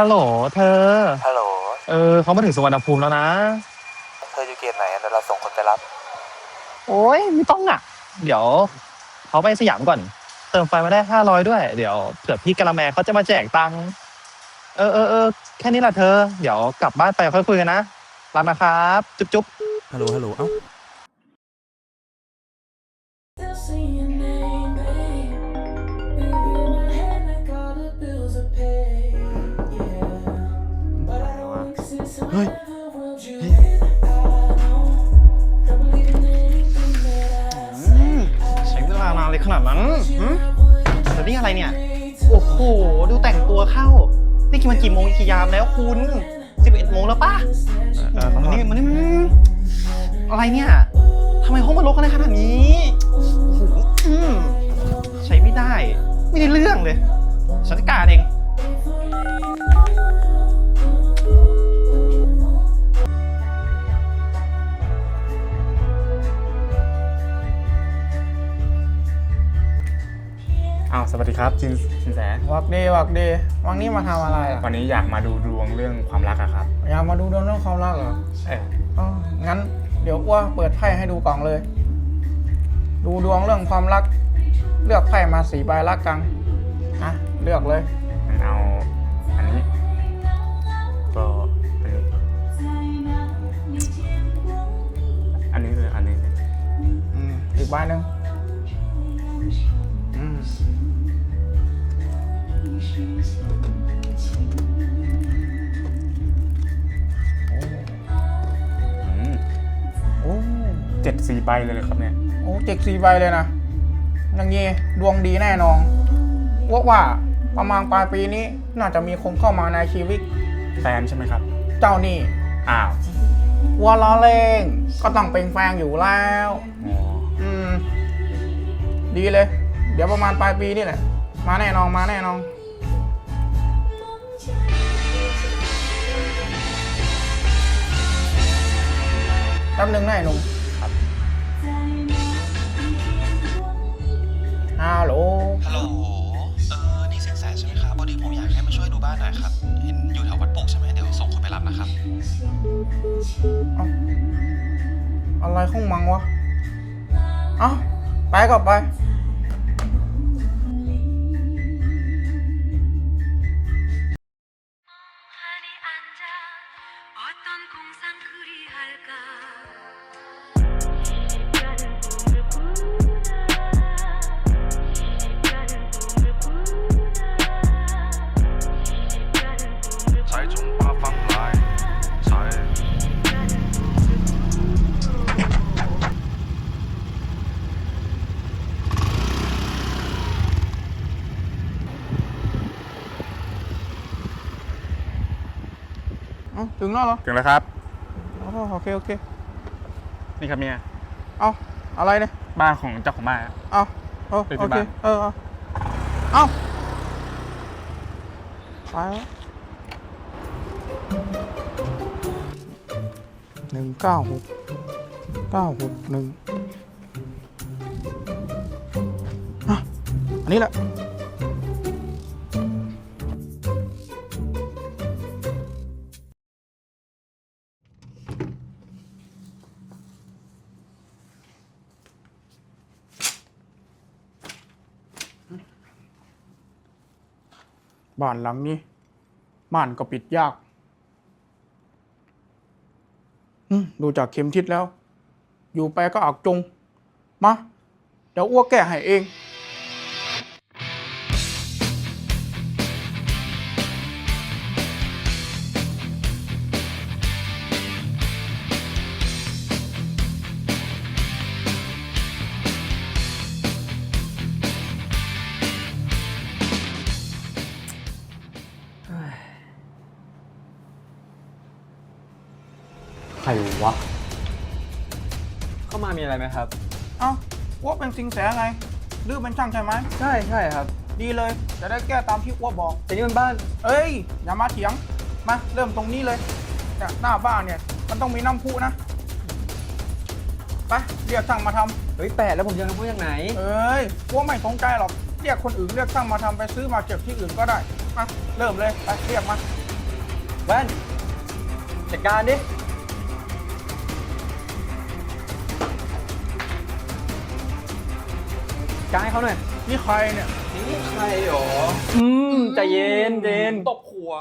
ฮัลโหลเธอ ฮัลโหล เออเขามาถึงสุวรรณภูมิแล้วนะ เธออยู่เกตไหนเดี๋ยวเราส่งคนไปรับ โอ้ยไม่ต้องอะ เดี๋ยวเขาไปสยามก่อน เติมไฟมาได้ห้าร้อยด้วย เดี๋ยวเผื่อพี่กะละแมเขาจะมาแจกตังค์เออเออเออแค่นี้แหละเธอ เดี๋ยวกลับบ้านไปค่อยคุยกันนะรักนะครับ จุ๊บจุ๊บ ฮัลโหลฮัลโหลเอ้า that I say. ใช้เวลานานเลยขนาดนั้น You หืม have what แต่นี่อะไรเนี่ย it takes โอ้โห ดูแต่งตัวเข้า นี่กี่มันกี่โมงกี่ยามแล้วคุณสิบเอ็ดโมงแล้วป่ะเออมันนี่มันนี่อะไรเนี่ยทำไมห้องมันรกกันขนาดนี้โอ้โหอืมใช้ไม่ได้ ไม่ได้เรื่องเลยฉันจัดการเอง สวัสดีครับจินสินแสวักดีวักดีวังนี้มาทำอะไรล่ะวันนี้อยากมาดูดวงเรื่องความรักอะครับ อยากมาดูดวงเรื่องความรักเหรอเอออ๋องั้นเดี๋ยวอ้วเปิดไพ่ให้ดูกล่องเลย ดูดวงเรื่องความรัก เลือกไพ่มาสีใบรักกังอะเลือกเลยงั้นเอาอันนี้ก็อันนี้อันนี้เลยอันนี้เลยอืมอีกใบหนึ่ง อืมโอ้เจ็ดสี่ใบเลยเลยครับเนี่ย โอ้เจ็กสีใบเลยนะอย่างงี้ดวงดีแน่นอนอ้วว่าประมาณปลายปีนี้น่าจะมีคนเข้ามาในชีวิต แฟนใช่ไหมครับ เจ้านี่อ้าววัวล้อเล่งก็ต้องเป็นแฟนอยู่แล้ว อ๋ออืม ดีเลย เดี๋ยวประมาณปลายปีนี่แหละ มาแน่นอนมาแน่นอน แป๊บหนึ่งนะไอ้หนุ่มฮัลโหลฮัลโหล เออ นี่สินแสใช่ไหมครับพอดีผมอยากให้มาช่วยดูบ้านหน่อยครับ เห็นอยู่แถววัดโป่งใช่ไหมเดี๋ยวส่งคนไปรับนะครับอะไรของมังวะ เอ้าไปก็ไป ถึงแล้วเหรอถึงแล้วครับอ๋อโอเคโอเค นี่ครับเนี่ยเอาอะไรเนี่ยบ้านของเจ้าของบ้านเอาเอาไปที่โอเคบ้าน เออเอาเอาไปแล้วหนึ่งเก้าหกเก้าหกหนึ่งอะอันนี้แหละ บ้านหลังนี้ ม่านก็ปิดยากดูจากเข็มทิศแล้ว อยู่ไปก็อักจง มา เดี๋ยวอ้วกแก้ให้เอง ใครวะ เข้ามามีอะไรไหมครับ เอ้าอ้วกเป็นสิงแสไงหรือเป็นช่างใช่ไหม ใช่ใช่ครับ ดีเลย จะได้แก้ตามที่อ้วกบอก แต่นี่มันบ้าน เอ้ย อย่ามาเถียง มาเริ่มตรงนี้เลยเนี่ยหน้าบ้านเนี่ย มันต้องมีน้ำพุนะ ไป เรียกช่างมาทำเฮ้ยแปดแล้วผมจะทำพูดจากไหนเอ้ยพวกไม่สนใจหรอก เรียกคนอื่นเรียกช่างมาทำไปซื้อมาเก็บที่อื่นก็ได้ มาเริ่มเลย ไปเรียกมา แว่นจัดการดิ กางให้เขาหน่อยนี่ใครเนี่ยอืมใจเย็นเย็นตบหัว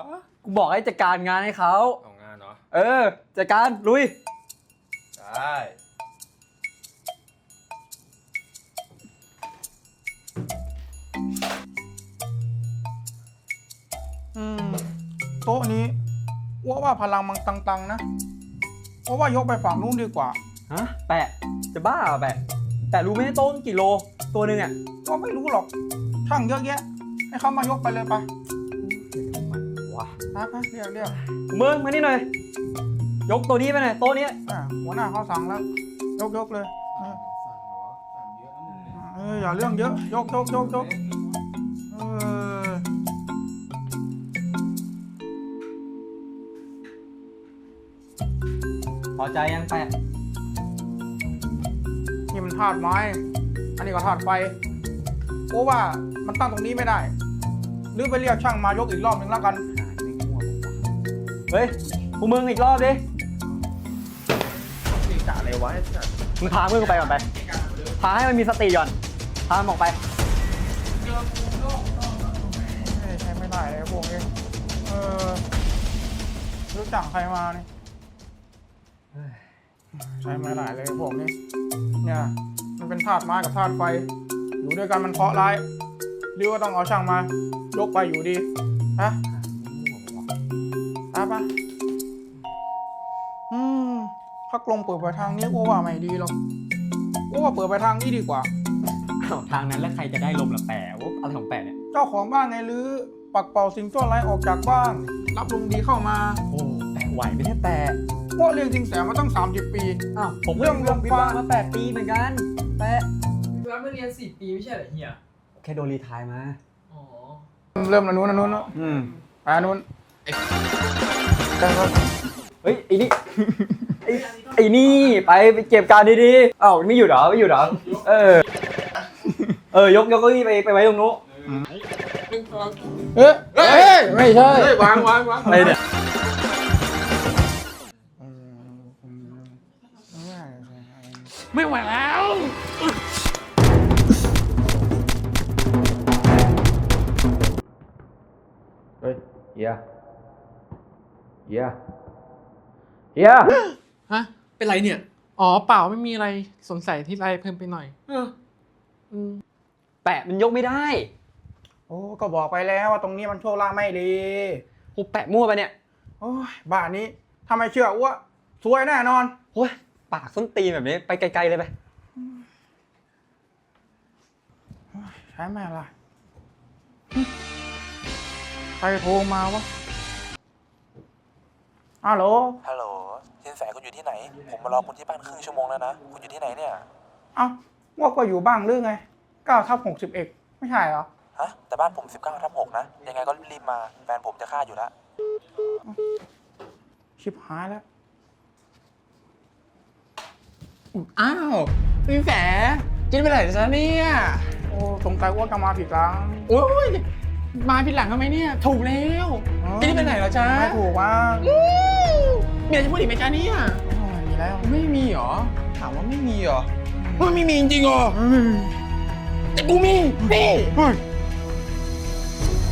กูบอกให้จัดการงานให้เขาเอางานเนาะเออจัดการลุยได้อืมโต๊ะนี้ว่าว่าพลังมันตังๆนะว่าว่ายกไปฝั่งนู้นดีกว่าฮะแปะจะบ้าเหรอแปะแต่รู้ไหมโต้นกี่โล ตัวหนึ่งอะก็ไม่รู้หรอกช่างเยอะแยะ ให้เขามายกไปเลยไปว้าไปไปเรียกเรียกมึงมานี่หน่อย ยกตัวนี้ไปหน่อยโต๊ะนี้อะหัวหน้าเขาสั่งแล้ว ยกยกเลยเออเอออย่าเรื่องเยอะ ยกยกยกยกเออพอใจยังแปะนี่มันธาตุไม้ อันนี้ก็ธาตุไฟเพราะว่ามันตั้งตรงนี้ไม่ได้ หรือไปเรียกช่างมายกอีกรอบนึงแล้วกัน เฮ้ยพวกมึงอีกรอบดินี่กะอะไรวะไอ้สัสมึงพาเพื่อนกูไปก่อนไป พาให้มันมีสติก่อน พามันออกไป เอ้ยใช้ไม่ได้เลยพวกนี้เออรู้จักใครมาเนี่ยใช้ไม่ได้เลยพวกนี้เนี่ย มันเป็นธาตุไม้กับธาตุไฟ อยู่ด้วยกันมันเคราะห์ร้ายหรือว่าต้องเอาช่างมา ยกไปอยู่ดีฮะตาปะอืมพักลงเปิดไปทางนี้กูว่าไม่ดีหรอกกูว่าเปิดไปทางนี้ดีกว่าอ้าวทางนั้นแล้วใครจะได้ลมละแปะว่าอะไรของแปะเนี่ย เจ้าของบ้านไงหรือปักเป่าสิ่งชั่วร้ายออกจากบ้าน รับลุงดีเข้ามา โอ้แปะไหวไหมเนี่ยแปะ พวกเรื่องจริงแสมาตั้ง 30 ปี อ้าวผมเรื่องเรื่องลมวิฟ้าวาห์มาแปดปีเหมือนกันแปะรับไม่เรียนสี่ปีไม่ใช่เหรอเฮียแค่โดนรีไทายมา อ๋อเริ่มอันนู้นอันนู้นอืมอันนู้นเฮ้ยไอ้นี่ไอ้ไอ้นี่ไปไปเก็บการดีๆอ้าวไม่อยู่เหรอไม่อยู่เหรอเออเออยกยกเก้าอี้ไปไปไว้ตรงนู้นเอ๊ะเอ้ยไม่ใช่วางวางวางอะไรเนี่ย ไม่ไหวแล้ว เฮ้ยเฮียเฮียเฮียฮะ เป็นไรเนี่ย อ๋อเปล่าไม่มีอะไรสงสัยที่ไรเพิ่มไปหน่อย เอออืมแปะมันยกไม่ได้โอ้ก็บอกไปแล้วว่าตรงนี้มันโชว์ล่างไม่ดีกูแปะมั่วไปเนี่ย โอ้ยบ้านนี้ถ้าไม่เชื่อว่าสวยแน่นอน โอ้ย ปากส้นตีนแบบนี้ไปไกลๆเลยไปใช้ไม่ละใครโทรมาวะฮัลโหลฮัลโหลสินแสคุณอยู่ที่ไหน ผมมารอคุณที่บ้านครึ่งชั่วโมงแล้วนะ คุณอยู่ที่ไหนเนี่ยเอ้าว่าก็อยู่บ้างหรือไง9ทับ61ไม่ใช่เหรอ ฮะ แต่บ้านผม19ทับ6นะ ยังไงก็รีบๆมา แฟนผมจะฆ่าอยู่แล้ว ชิบหายแล้ว อ้าวสินแสกินไปไหนซะเนี่ยโอ้สงสัยว่าจะมาผิดครั้งโอ้ยมาผิดหลังทำไมเนี่ย ถูกแล้วอ๋อกินไปไหนแล้วจ้าไม่ถูกว่ามีอะไรจะพูดอีกไหมจ้าเนี่ยไม่มีแล้วไม่มีเหรอ ถามว่าไม่มีเหรอมันไม่มีจริงเหรอแต่กูมีนี่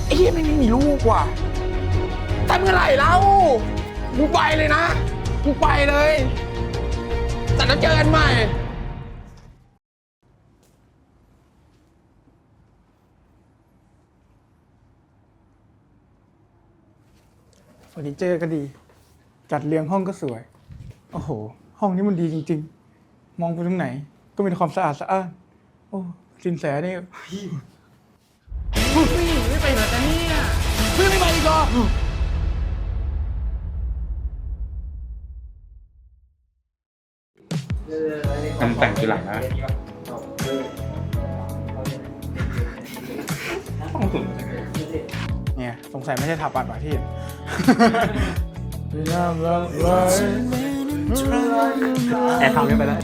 ไอ้เหี้ยไม่มีลูกว่ะทำเมื่อไหร่เล่ากูไปเลยนะกูไปเลย แต่แล้วเจอกันใหม่ เฟอร์นิเจอร์ก็ดี จัดเรียงห้องก็สวย โอ้โห ห้องนี้มันดีจริง ๆ มองไปตรงไหน ก็มีแต่ความสะอาดสะอ้านโอ้สินแสนี่ไม่ไปเหรอจ๊ะเนี่ยเพื่อนไม่ไปอีกเหรอ มันแต่งทีหลังนะเนี่ยสงสัยไม่ใช่ถาปัดป่ะที่แอบทำกันไปแล้ว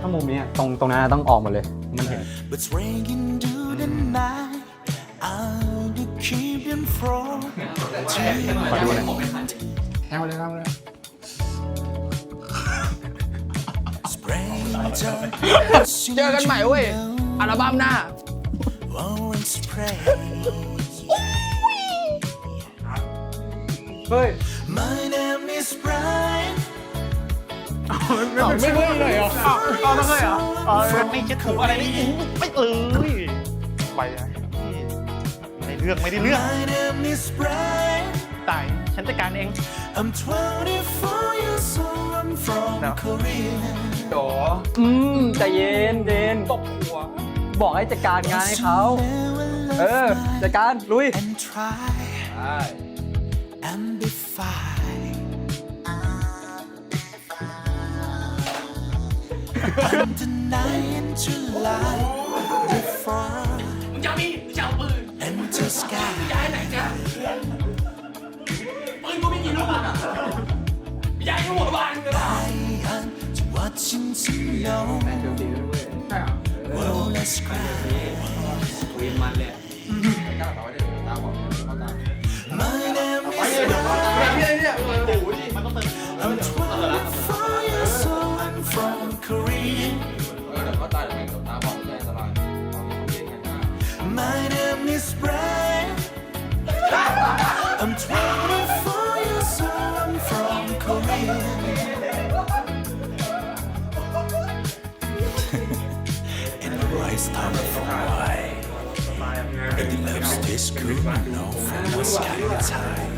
ถ้ามุมเนี้ยตรงตรงนั้นต้องออกหมดเลย มันเห็น But swinging through the night ขอดูหน่อย เอาเลยเอาเลยเจอกันใหม่เว้ย อัลบั้มหน้า เฮ้ยไม่เว้ยเลยเหรออ้าวเอาไม่เคยเหรออ๋อไม่คิดถูกอะไรไม่อู้ไม่เอ้ยไปอะไม่ได้เรื่องไม่ได้เรื่อง ตาย ฉันจัดการเองโดอืมใจเย็นเย็นตบหัว บอกให้จัดการงานให้เขา เออ จัดการ ลุยใช่ งหัวบานมึงเลยเปล่าแฟนเชลซีด้วย ใช่เหรอวีนมันเลยอะก้าวต่อไปเดี๋ยวตาบอกเขาตาม My name ไป is เนี่ยเดี๋ยวเนี่ยเนี่ย This could know from the sky that's high.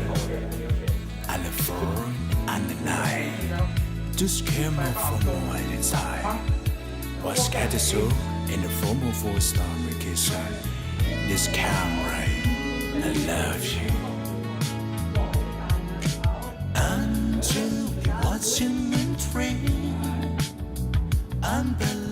I look forward and the night. Just came out from the light it's high. Was to so in the form of a storm kiss. This camera, I love you. And you watching me dream. And the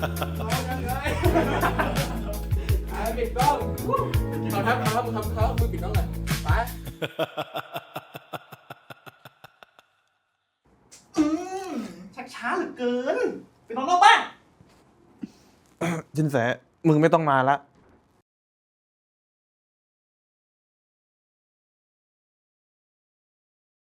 ปิดกล้องเอาทับเขาทับมึงทำเขามึงปิดกล้องเลยไปชักช้าเหลือเกิน ไปนอนนอกบ้าน จินแสมึงไม่ต้องมาละ